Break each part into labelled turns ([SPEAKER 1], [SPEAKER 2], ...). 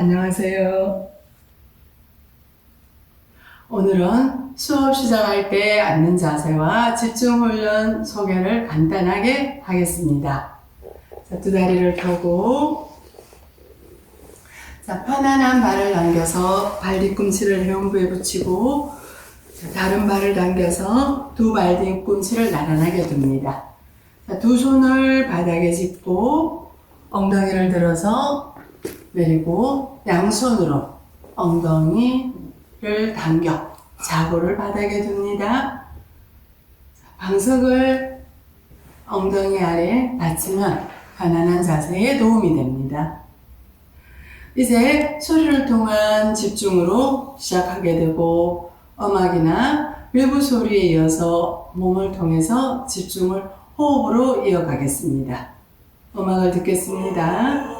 [SPEAKER 1] 안녕하세요. 오늘은 수업 시작할 때 앉는 자세와 집중 훈련 소개를 간단하게 하겠습니다. 자, 두 다리를 펴고 자, 편안한 발을 당겨서 발 뒤꿈치를 회음부에 붙이고 자, 다른 발을 당겨서 두 발 뒤꿈치를 나란하게 둡니다. 자, 두 손을 바닥에 짚고 엉덩이를 들어서 내리고 양손으로 엉덩이를 당겨 자고를 바닥에 둡니다. 방석을 엉덩이 아래 받치면 편안한 자세에 도움이 됩니다. 이제 소리를 통한 집중으로 시작하게 되고 음악이나 외부 소리에 이어서 몸을 통해서 집중을 호흡으로 이어가겠습니다. 음악을 듣겠습니다.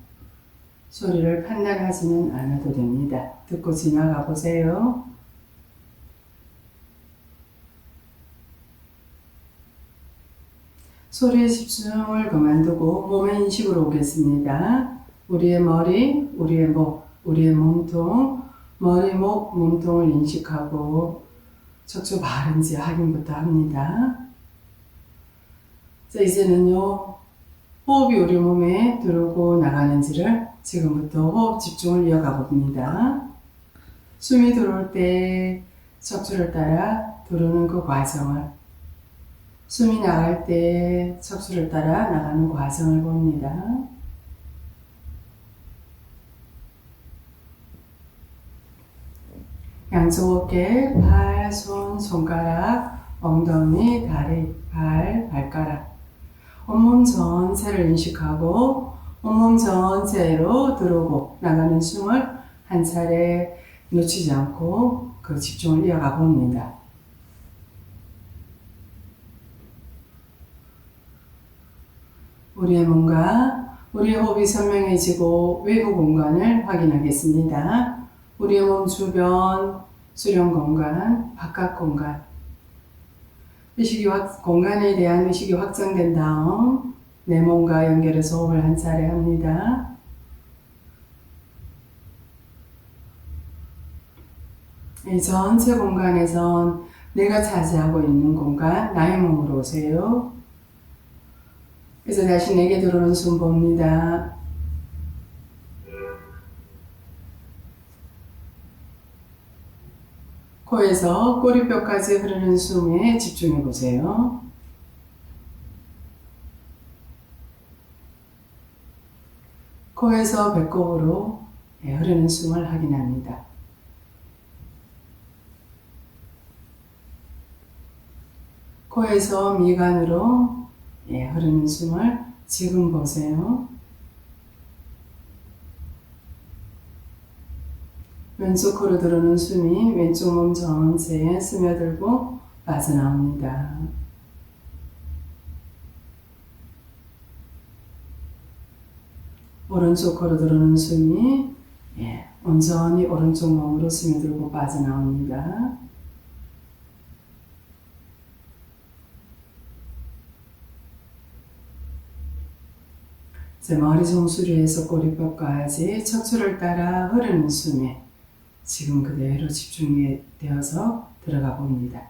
[SPEAKER 1] 소리를 판단하지는 않아도 됩니다. 듣고 지나가 보세요. 소리에 집중을 그만두고 몸의 인식으로 오겠습니다. 우리의 머리, 우리의 목, 우리의 몸통, 머리, 목, 몸통을 인식하고 척추 바른지 확인부터 합니다. 자, 이제는요, 호흡이 우리 몸에 들어오고 나가는지를 지금부터 호흡 집중을 이어가 봅니다. 숨이 들어올 때 척추를 따라 들어오는 그 과정을, 숨이 나갈 때 척추를 따라 나가는 과정을 봅니다. 양쪽 어깨, 팔, 손, 손가락, 엉덩이, 다리, 발, 발가락. 온몸 전체를 인식하고 온몸 전체로 들어오고 나가는 숨을 한 차례 놓치지 않고 그 집중을 이어가 봅니다. 우리의 몸과 우리의 호흡이 선명해지고 외부 공간을 확인하겠습니다. 우리의 몸 주변, 수련 공간, 바깥 공간. 의식이 확, 공간에 대한 의식이 확정된 다음 내 몸과 연결해서 호흡을 한 차례 합니다. 이 전체 공간에선 내가 차지하고 있는 공간, 나의 몸으로 오세요. 그래서 다시 내게 들어오는 숨 봅니다. 코에서 꼬리뼈까지 흐르는 숨에 집중해 보세요. 코에서 배꼽으로 예, 흐르는 숨을 확인합니다. 코에서 미간으로 예, 흐르는 숨을 지금 보세요. 왼쪽 코로 들어오는 숨이 왼쪽 몸 전체에 스며들고 빠져나옵니다. 오른쪽 코로 들어오는 숨이 예, 온전히 오른쪽 몸으로 스며들고 빠져나옵니다. 제 머리 정수리에서 꼬리뼈까지 척추를 따라 흐르는 숨에 지금 그대로 집중이 되어서 들어가 봅니다.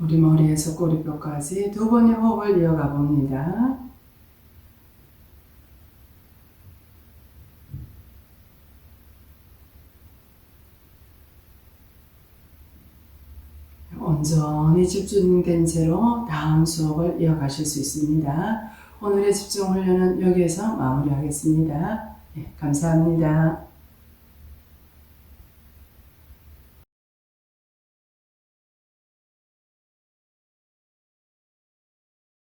[SPEAKER 1] 우리 머리에서 꼬리뼈까지 두 번의 호흡을 이어가 봅니다. 온전히 집중된 채로 다음 수업을 이어가실 수 있습니다. 오늘의 집중 훈련은 여기에서 마무리하겠습니다. 예, 감사합니다.